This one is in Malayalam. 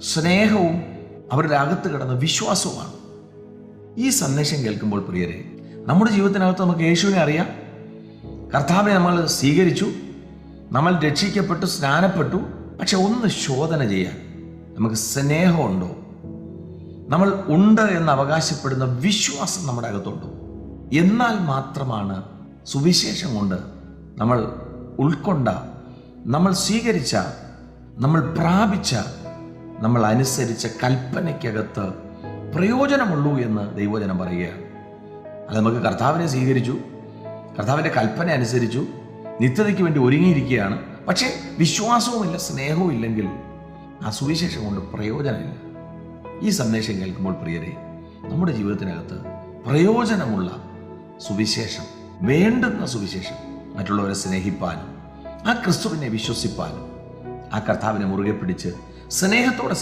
സ്നേഹവും അവരുടെ അകത്ത് കിടന്ന വിശ്വാസവുമാണ്. ഈ സന്ദേശം കേൾക്കുമ്പോൾ പ്രിയരെ നമ്മുടെ ജീവിതത്തിനകത്ത് നമുക്ക് യേശുവിനെ അറിയാം. കർത്താവിനെ നമ്മൾ സ്വീകരിച്ചു. നമ്മൾ രക്ഷിക്കപ്പെട്ടു സ്നാനപ്പെട്ടു. പക്ഷെ ഒന്ന് ശോധന ചെയ്യാൻ നമുക്ക് സ്നേഹമുണ്ടോ? നമ്മൾ ഉണ്ട് എന്ന് അവകാശപ്പെടുന്ന വിശ്വാസം നമ്മുടെ അകത്തുണ്ടോ? എന്നാൽ മാത്രമാണ് സുവിശേഷം കൊണ്ട് നമ്മൾ ഉൾക്കൊണ്ട നമ്മൾ സ്വീകരിച്ച നമ്മൾ പ്രാപിച്ച നമ്മൾ അനുസരിച്ച കൽപ്പനയ്ക്കകത്ത് പ്രയോജനമുള്ളൂ എന്ന് ദൈവജനം പറയുകയാണ്. അത് നമുക്ക് കർത്താവിനെ സ്വീകരിച്ചു കർത്താവിന്റെ കൽപ്പന അനുസരിച്ചു നിത്യതയ്ക്ക് വേണ്ടി ഒരുങ്ങിയിരിക്കുകയാണ്. പക്ഷേ വിശ്വാസവുമില്ല സ്നേഹവും ഇല്ലെങ്കിൽ ആ സുവിശേഷം കൊണ്ട് പ്രയോജനമില്ല. ഈ സന്ദേശം കേൾക്കുമ്പോൾ പ്രിയരെ നമ്മുടെ ജീവിതത്തിനകത്ത് പ്രയോജനമുള്ള സുവിശേഷം വേണ്ടുന്ന സുവിശേഷം മറ്റുള്ളവരെ സ്നേഹിപ്പാനും ആ ക്രിസ്തുവിനെ വിശ്വസിപ്പാനും ആ കർത്താവിനെ മുറുകെ പിടിച്ച് സ്നേഹത്തോടെ